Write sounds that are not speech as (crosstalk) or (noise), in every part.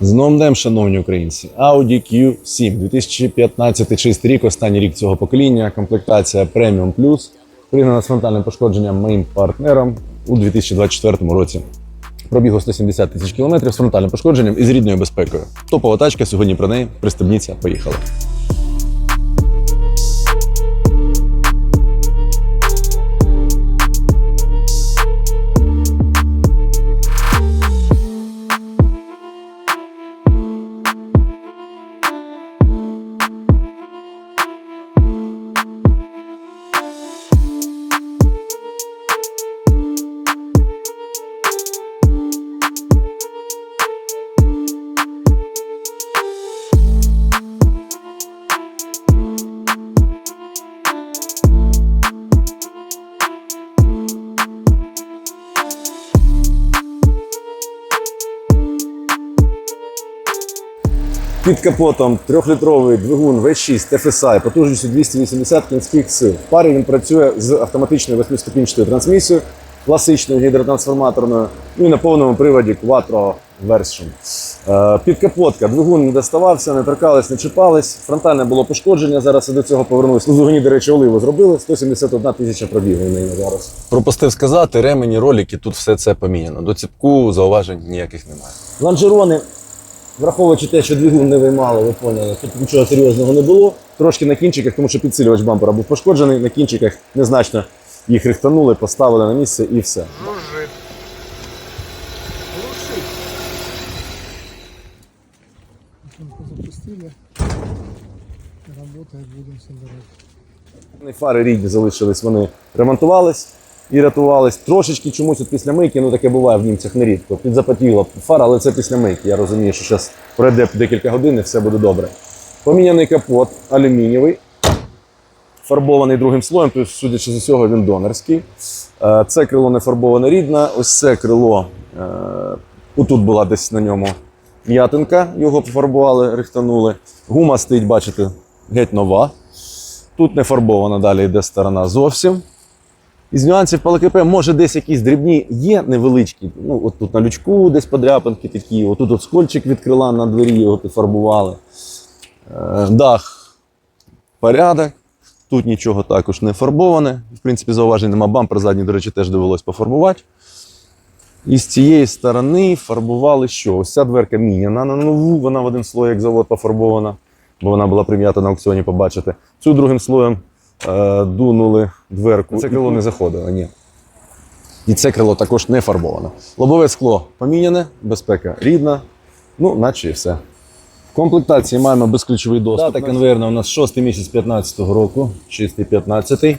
З новим днем, шановні українці, Audi Q7 2015 чистий рік, останній рік цього покоління, комплектація Premium Plus, пригнана з фронтальним пошкодженням моїм партнером у 2024 році. Пробігу 170 тисяч кілометрів з фронтальним пошкодженням і з рідною безпекою. Топова тачка, сьогодні про неї. Пристебніться, поїхали. Під капотом трьохлітровий двигун V6 TFSI потужністю 280 кінських сил. В парі він працює з автоматичною восьмиступінчатою трансмісією, класичною гідротрансформаторною, ну і на повному приводі Quattro Version. Е, Підкапотка, двигун не доставався, не торкались, не чіпались. Фронтальне було пошкодження. Зараз і до цього повернулись. У до речі, оливу зробили. 171 тисяча пробігу в неї зараз. Пропустив сказати, ремені, ролики, тут все це поміняно. До ціпку зауважень ніяких немає. Лонжерони Враховуючи те, що двигун не виймали, ви поняли, тут нічого серйозного не було. Трошки на кінчиках, тому що підсилювач бампера був пошкоджений, на кінчиках незначно їх рихтанули, поставили на місце і все. Запустили. Работает, будем собирать. Фари рідні залишились, вони ремонтувались і рятувались. Трошечки чомусь от після мийки, ну таке буває в німцях нерідко. Підзапотіла фара, але це після мийки. Я розумію, що зараз пройде декілька годин і все буде добре. Поміняний капот алюмінієвий, фарбований другим слоєм, тобто, судячи з усього, він донорський. Е, Це крило не фарбоване рідне, ось це крило. е, Отут була десь на ньому м'ятинка, його пофарбували, рихтанули. Гума стоїть, бачите, геть нова. Тут не фарбована, далі йде сторона зовсім. Із нюансів по ЛКП, може десь якісь дрібні є невеличкі. Ну, от тут на лючку десь подряпинки такі, отут от скольчик від крила на двері його пофарбували. Е, Дах порядок. Тут нічого також не фарбоване. В принципі, зауважень нема бампер задній, до речі, теж довелось пофарбувати. І з цієї сторони фарбували що? Ось ця дверка міняна на нову, вона в один слой, як завод пофарбована, бо вона була прим'ята на аукціоні, побачите. Цю другим слоєм е, дунули дверку. Це крило не заходило, ні. І це крило також не фарбовано. Лобове скло поміняне, безпека рідна, ну, наче і все. В комплектації маємо безключовий доступ. Дата конвейерна у нас 6 місяць 15 року, чистий 15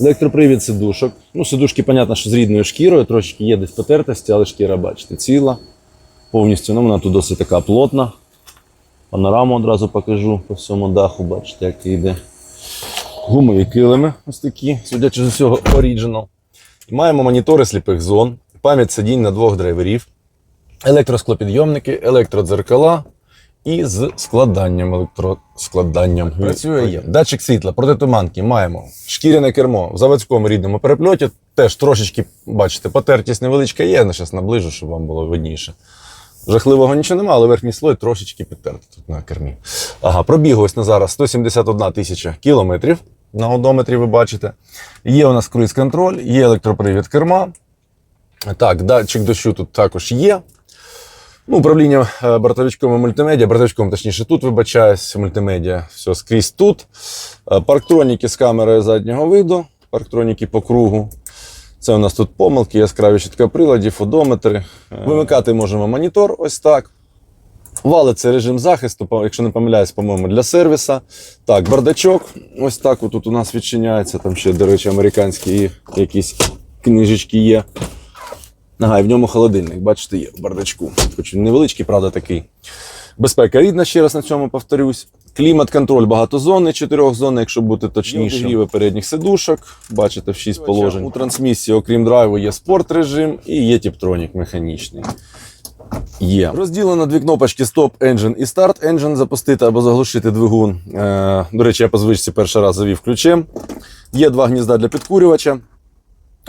Електропривід сидушок. Ну, сидушки, понятно, що з рідною шкірою, трошки є десь потертості, але шкіра, бачите, ціла. Повністю ну, вона тут досить така плотна. Панораму одразу покажу по всьому даху, бачите, як йде. Гумові килими, ось такі, судячи з усього, оріджинал. Маємо монітори сліпих зон, пам'ять сидінь на двох драйверів, електросклопідйомники, електродзеркала і з складанням електроскладанням. Працює є. Датчик світла, протитуманки маємо. Шкіряне кермо в заводському рідному перепльоті. Теж трошечки, бачите, потертість невеличка є. Я зараз наближу, щоб вам було видніше. Жахливого нічого немає, але верхній слой трошечки підтертий тут на кермі. Ага, пробігу ось на зараз 171 тисяча кілометрів. На одометрі ви бачите. Є у нас круїз-контроль, є електропривід керма. Так, датчик дощу тут також є. Ну, управління е, бортовичком і мультимедіа, бортовичком, точніше, тут вибачаюсь, мультимедіа, все скрізь тут. Е, Парктроніки з камерою заднього виду, парктроніки по кругу. Це у нас тут помилки, яскраві щитка приладів, одометри. Е, Вимикати можемо монітор, ось так. Валить це режим захисту, якщо не помиляюсь, по-моєму, для сервіса. Так, бардачок. Ось так тут у нас відчиняється. Там ще, до речі, американські якісь книжечки є. Ага, і в ньому холодильник, бачите, є в бардачку. Хоч він невеличкий, правда, такий. Безпека рідна, ще раз на цьому повторюсь. Клімат-контроль багатозонний, чотирьохзонний, якщо бути точніше. Гріви передніх сидушок, бачите, в 6 положень. У трансмісії, окрім драйву, є спорт режим і є тіптронік механічний. Є. Розділено дві кнопочки Stop Engine і Start Engine запустити або заглушити двигун. Е, до речі, я по звичці перший раз завів ключем. Є два гнізда для підкурювача.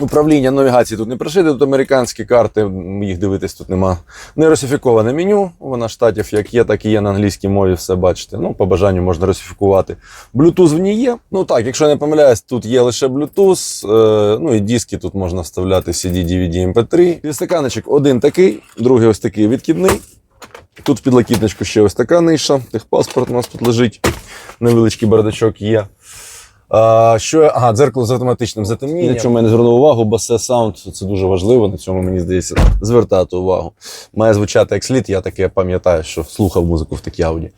Управління навігації тут не пришите, тут американські карти, їх дивитись тут нема. Не русифіковане меню, вона штатів як є, так і є на англійській мові, все бачите. Ну, по бажанню можна русифікувати. Bluetooth в ній є. Ну так, якщо я не помиляюсь, тут є лише Bluetooth, е, ну і диски тут можна вставляти CD, DVD, MP3. Підстаканочок один такий, другий ось такий відкидний. Тут в підлокітничку ще ось така ниша. Техпаспорт у нас тут лежить. Невеличкий бардачок є. Що, ага, дзеркало з автоматичним затемненням. На чому я не звернув увагу, Bose Sound це дуже важливо. На цьому мені здається звертати увагу. Має звучати як слід, я таке пам'ятаю, що слухав музику в такій ауді.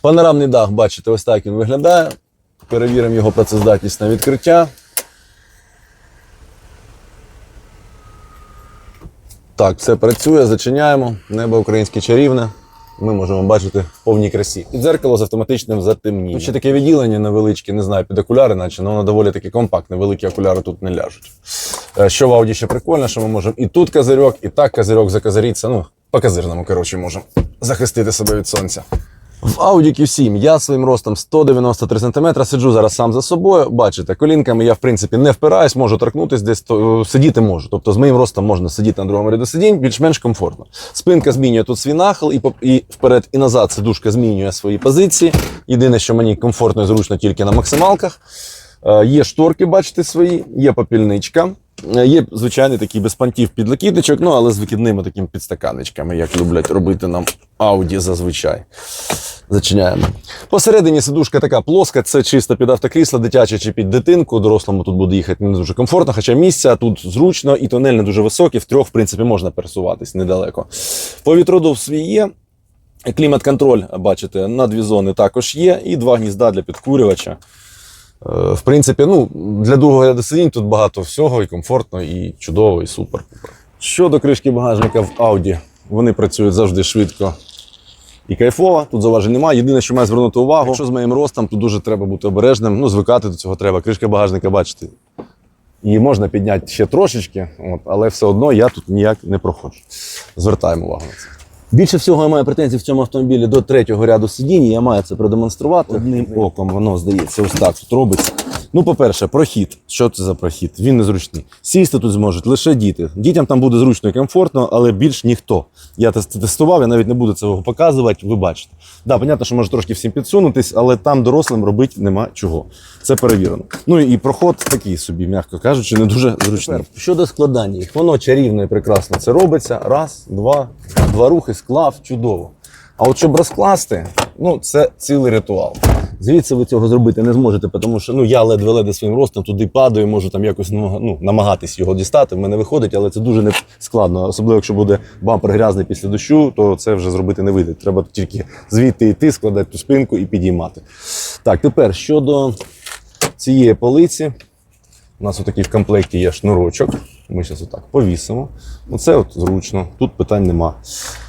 Панорамний дах, бачите, ось так він виглядає. Перевіримо його працездатність на відкриття. Так, все працює, зачиняємо. Небо українське чарівне. Ми можемо бачити в повній красі. І дзеркало з автоматичним затемнінням. Тут ще таке відділення невеличке, не знаю, під окуляри, наче, але воно доволі таки компактне, великі окуляри тут не ляжуть. Е, Що в Ауді ще прикольно, що ми можемо і тут козирьок, і так козирьок закозиріться. Ну, по козирному, коротше, можемо захистити себе від сонця. В Audi Q7 я своїм ростом 193 см сиджу зараз сам за собою. Бачите, колінками я в принципі не впираюсь, можу торкнутись десь то, е, сидіти можу. Тобто з моїм ростом можна сидіти на другому ряду сидінь, більш-менш комфортно. Спинка змінює тут свій нахил, і, і вперед, і назад сидушка змінює свої позиції. Єдине, що мені комфортно і зручно тільки на максималках. Е, Є шторки, бачите, свої, є попільничка. Е, Є звичайний такий без пантів підлокітничок, ну але з викидними такими підстаканечками, як люблять робити нам Audi зазвичай. Зачиняємо. Посередині сидушка така плоска, це чисто під автокрісло, дитяче чи під дитинку. Дорослому тут буде їхати не дуже комфортно, хоча місця тут зручно і тунель не дуже високий, в трьох, в принципі, можна пересуватись недалеко. Повітродув свій є. Клімат-контроль, бачите, на дві зони також є, і два гнізда для підкурювача. Е, В принципі, ну, для другого ряду сидінь тут багато всього, і комфортно, і чудово, і супер. Щодо кришки багажника в Audi, вони працюють завжди швидко і кайфово. Тут зауважень немає. Єдине, що має звернути увагу, якщо з моїм ростом, тут дуже треба бути обережним. Ну, звикати до цього треба. Кришка багажника, бачите, її можна підняти ще трошечки, от, але все одно я тут ніяк не проходжу. Звертаємо увагу на це. Більше всього я маю претензії в цьому автомобілі до третього ряду сидінь. Я маю це продемонструвати. Одним оком воно здається, ось так тут робиться. Ну, по-перше, прохід. Що це за прохід? Він незручний. Сісти тут зможуть лише діти. Дітям там буде зручно і комфортно, але більш ніхто. Я тестував, я навіть не буду цього показувати. Ви бачите. Да, понятно, що може трошки всім підсунутись, але там дорослим робити нема чого. Це перевірено. Ну і проход такий собі, м'яко кажучи, не дуже зручний. Щодо складання їх, воно чарівно і прекрасно це робиться. Раз, два, два рухи склав, чудово. А от щоб розкласти, ну це цілий ритуал. Звідси ви цього зробити не зможете, тому що ну я ледве-ледве своїм ростом туди падаю, можу там якось ну, ну, намагатись його дістати. В мене виходить, але це дуже не складно. Особливо, якщо буде бампер грязний після дощу, то це вже зробити не вийде. Треба тільки звідти йти, складати ту спинку і підіймати. Так, тепер щодо цієї полиці, у нас отакий в комплекті є шнурочок. Ми зараз отак повісимо. Оце от зручно, тут питань нема.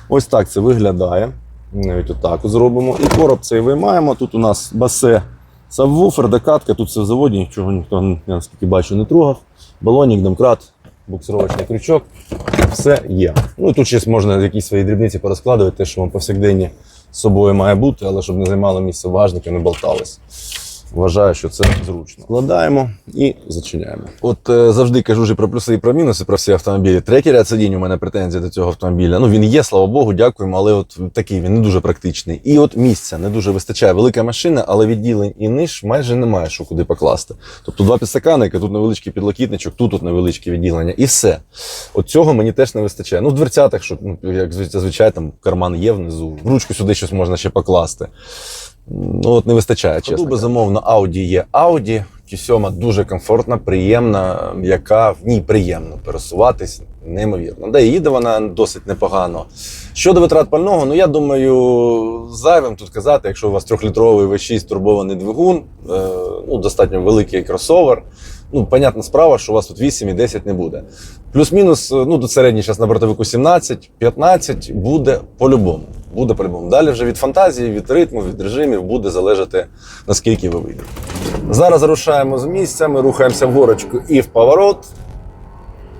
Ось так це виглядає. Навіть отак зробимо. І короб цей виймаємо. Тут у нас басе сабвуфер, докатка, тут все в заводі, нічого ніхто, я наскільки бачу, не трогав. Балонік, домкрат, буксировочний крючок. Все є. Ну і тут ще можна якісь свої дрібниці порозкладувати, те, що вам повсякденні з собою має бути, але щоб не займало місце в не болталось. Вважаю, що це зручно. Складаємо і зачиняємо. От е, завжди кажу вже про плюси і про мінуси про всі автомобілі. Третій ряд сидінь у мене претензії до цього автомобіля. Ну він є, слава Богу, дякуємо, але от такий він не дуже практичний. І от місця не дуже вистачає. Велика машина, але відділень і ниш майже немає, що куди покласти. Тобто два підстаканники, тут невеличкий підлокітничок, тут, тут невеличке відділення, і все. От цього мені теж не вистачає. Ну, в дверцятах, що ну, як зазвичай там карман є внизу, в ручку сюди щось можна ще покласти. Ну, от не вистачає, чесно. Безумовно, Audi є Audi. Q7 дуже комфортна, приємна, яка в ній приємно пересуватись, неймовірно. Да, і їде вона досить непогано. Щодо витрат пального, ну я думаю, зайвим тут казати, якщо у вас трьохлітровий V6 турбований двигун, е, ну, достатньо великий кросовер. Ну, понятна справа, що у вас тут 8 і 10 не буде. Плюс-мінус, е, ну тут середній зараз на бортовику 17, 15 буде по-любому. Буде по-любому. Далі вже від фантазії, від ритму, від режимів буде залежати, наскільки ви вийдете. Зараз рушаємо з місця, ми рухаємося в горочку і в поворот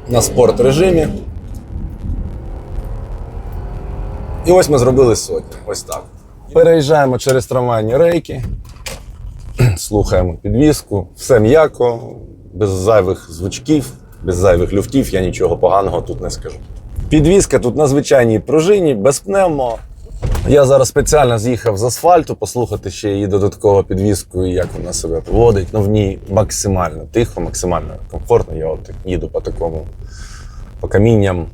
на спорт режимі. І ось ми зробили сотню. Ось так. Переїжджаємо через трамвайні рейки, (clears throat) слухаємо підвіску, все м'яко, без зайвих звучків. без зайвих люфтів, я нічого поганого тут не скажу. Підвізка тут на звичайній пружині, без пневмо. Я зараз спеціально з'їхав з асфальту, послухати ще її додаткову підвізку і як вона себе поводить. Ну в ній максимально тихо, максимально комфортно. Я от їду по такому по камінням.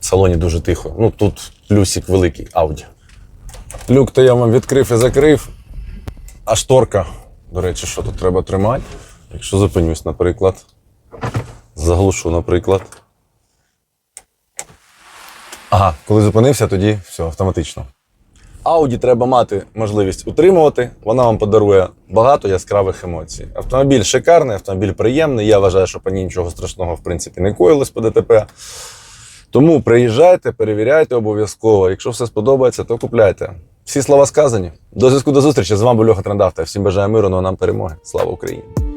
В салоні дуже тихо. Ну тут плюсик великий Audi. Люк то я вам відкрив і закрив. А шторка, до речі, що тут треба тримати? Якщо зупинюсь, наприклад. Заглушу, наприклад. Ага, коли зупинився, тоді все автоматично. Ауді треба мати можливість утримувати. Вона вам подарує багато яскравих емоцій. Автомобіль шикарний, автомобіль приємний. Я вважаю, що по ній нічого страшного в принципі не коїлось по ДТП. Тому приїжджайте, перевіряйте обов'язково. Якщо все сподобається, то купляйте. Всі слова сказані. До зв'язку до зустрічі. З вами був Льоха Трендавта. Всім бажаю миру, ну а нам перемоги. Слава Україні!